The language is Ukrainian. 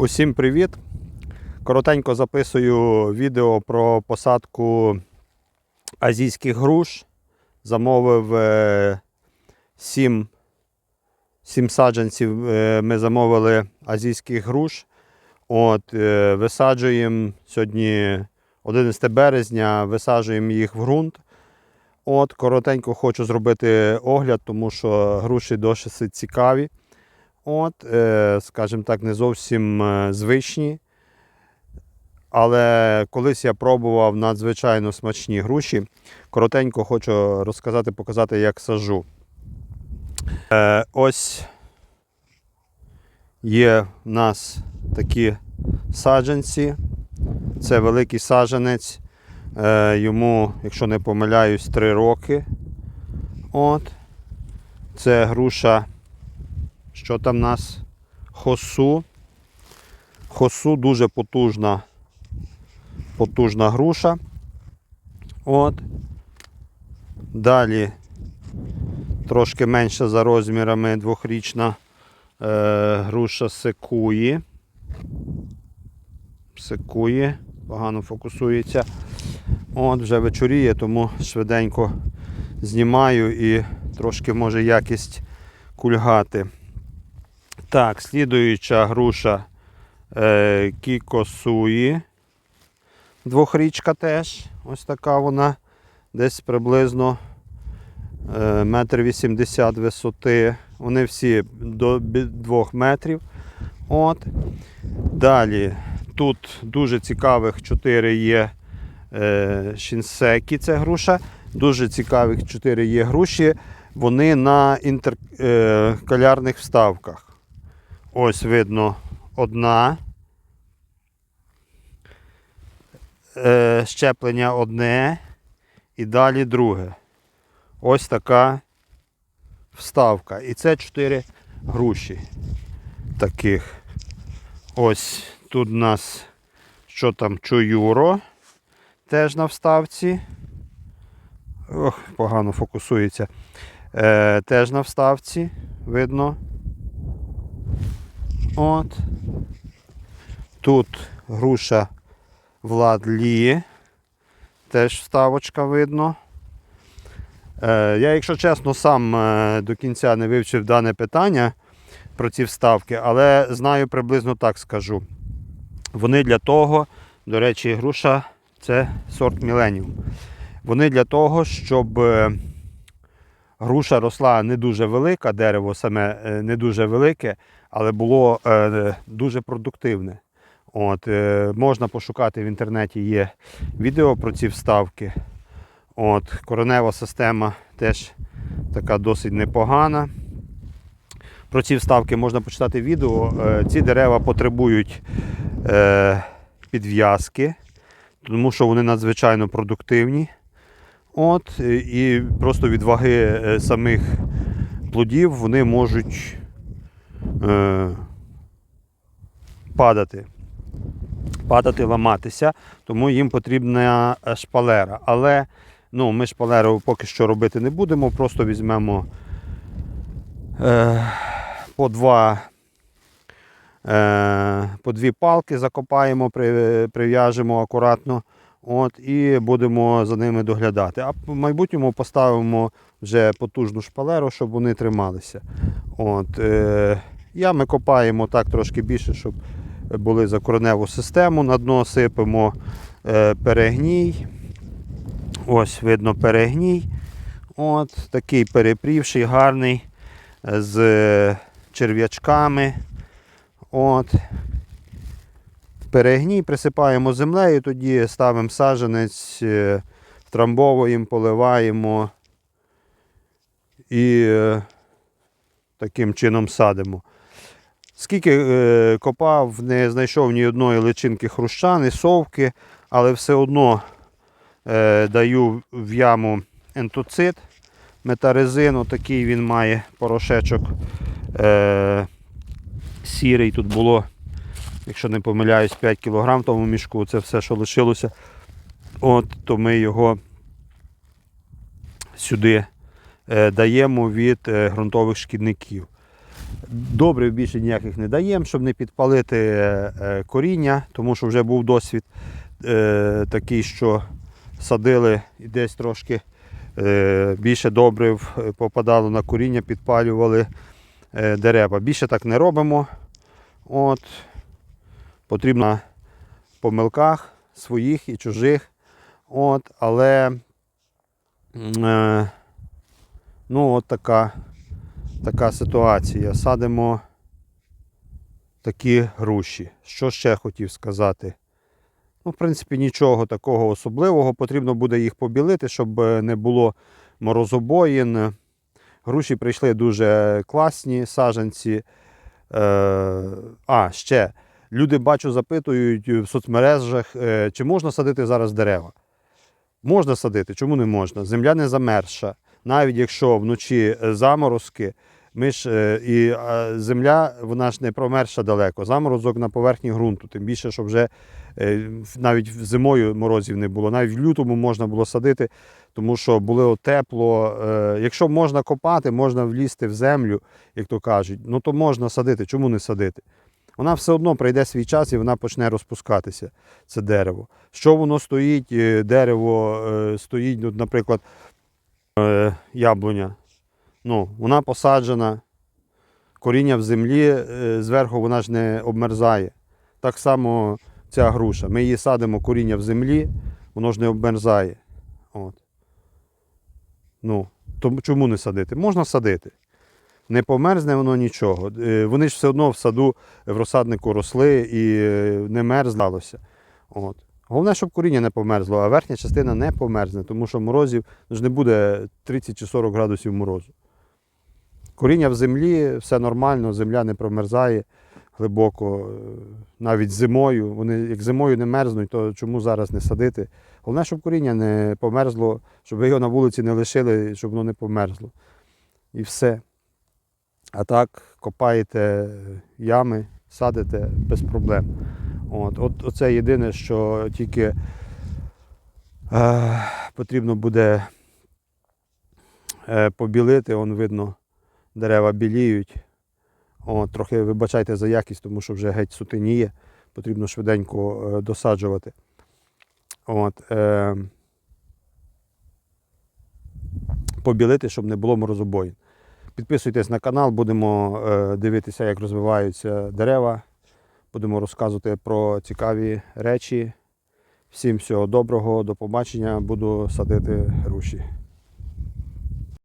Усім привіт! Коротенько записую відео про посадку азійських груш. Замовив 7, 7 саджанців. е, Ми замовили азійських груш. От, е, висаджуємо сьогодні 11 березня, висаджуємо їх в ґрунт. От, коротенько хочу зробити огляд, тому що груші досить цікаві. От, е, скажімо так, не зовсім е, звичні. Але колись я пробував надзвичайно смачні груші. Коротенько хочу розказати, показати, як сажу. Е, ось є в нас такі саджанці. Це великий саджанець. Йому, якщо не помиляюсь, 3 роки. От. Це груша. Що там в нас? Хосу. Хосу дуже потужна, потужна груша. От. Далі трошки менше за розмірами двохрічна е, груша секуї. Секуї, погано фокусується. От, вже вечоріє, тому швиденько знімаю і трошки може якість кульгати. Так, слідуюча груша е, Кікосуї. Двохрічка теж. Ось така вона. Десь приблизно е, метр вісімдесят висоти. Вони всі до 2 метрів. От. Далі тут дуже цікавих 4 є е, шінсекі, це груша. Дуже цікавих 4 є груші. Вони на інтеркалярних вставках. Ось видно одна. Е, щеплення одне і далі друге. Ось така вставка. І це 4 груші таких. Ось тут у нас що там чуюро теж на вставці. Ох, погано фокусується. Е, теж на вставці видно. От. Тут груша Влад Лі. Теж вставочка видно. Е, я, якщо чесно, сам е, до кінця не вивчив дане питання про ці вставки, але знаю приблизно так скажу. Вони для того, до речі, груша це сорт Міленіум. Вони для того, щоб е, груша росла не дуже велика, дерево саме е, не дуже велике, але було е, дуже продуктивне. От, е, можна пошукати в інтернеті є відео про ці вставки. От, Коренева система теж така досить непогана. Про ці вставки можна почитати відео. Ці дерева потребують підв'язки, тому що вони надзвичайно продуктивні. От, е, і просто від ваги е, самих плодів вони можуть е, падати. Падати, ламатися, тому їм потрібна е, шпалера. Але ну, ми шпалеру поки що робити не будемо, просто візьмемо е, по два. По дві палки закопаємо, прив'яжемо акуратно от, і будемо за ними доглядати. А в майбутньому поставимо вже потужну шпалеру, щоб вони трималися. От, е, ями копаємо так трошки більше, щоб були за кореневу систему. На дно сипемо е, перегній. Ось видно перегній. От, Такий перепрівший, гарний, е, з черв'ячками. От. Перегній присипаємо землею, тоді ставимо саджанець, е, втрамбовуємо, поливаємо і е, таким чином садимо. Скільки е, копав, не знайшов ні одної личинки хрущани, совки, але все одно даю в яму ентоцит, метарезину, такий він має порошечок сірий. Тут було, якщо не помиляюсь, 5 кг в тому мішку, це все, що лишилося. От, то ми його сюди е, даємо від е, ґрунтових шкідників. Добрив більше ніяких не даємо, щоб не підпалити е, коріння, тому що вже був досвід такий, що садили і десь трошки більше добрив попадало на коріння, підпалювали дерева. Більше так не робимо. От, потрібно помилках своїх і чужих. От, але е, ну, от така, така ситуація. Садимо такі груші. Що ще хотів сказати? Ну, в принципі, нічого такого особливого. Потрібно буде їх побілити, щоб е, не було морозобоїн. Груші прийшли дуже класні саджанці. Е, а, ще. Люди бачу, запитують в соцмережах, е, чи можна садити зараз дерева. Можна садити, чому не можна? Земля не замерзша. Навіть якщо вночі е, заморозки, ми ж е, і е, земля вона ж не промерзша далеко. Заморозок на поверхні ґрунту. Тим більше, що вже е, навіть зимою морозів не було. Навіть в лютому можна було садити, тому що було тепло. Е, Якщо можна копати, можна влізти в землю, як то кажуть, ну то можна садити. Чому не садити? Вона все одно прийде свій час і вона почне розпускатися, це дерево. Що воно стоїть? Е, Дерево е, стоїть, наприклад, е, яблуня. Ну, вона посаджена, коріння в землі, зверху вона ж не обмерзає. Так само ця груша. Ми її садимо коріння в землі, воно ж не обмерзає. От. Ну, тому чому не садити? Можна садити. Не померзне воно нічого. Е, Вони ж все одно в саду в розсаднику росли і е, не мерзлалося. От. Головне, щоб коріння не померзло, а верхня частина не померзне, тому що морозів ну, ж не буде 30 чи 40 градусів морозу. Коріння в землі, все нормально, земля не промерзає глибоко, е, навіть зимою. Вони як зимою не мерзнуть, то чому зараз не садити? Головне, щоб коріння не померзло, щоб його на вулиці не лишили, щоб воно не померзло. І все. А так копаєте ями, садите без проблем. От, от оце єдине, що тільки е, потрібно буде е, побілити, он видно, дерева біліють. От, трохи вибачайте за якість, тому що вже геть сутеніє, потрібно швиденько е, досаджувати. От, е, побілити, щоб не було морозобоїн. Підписуйтесь на канал, будемо е, дивитися, як розвиваються дерева. Будемо розказувати про цікаві речі. Всім всього доброго, до побачення. Буду садити груші.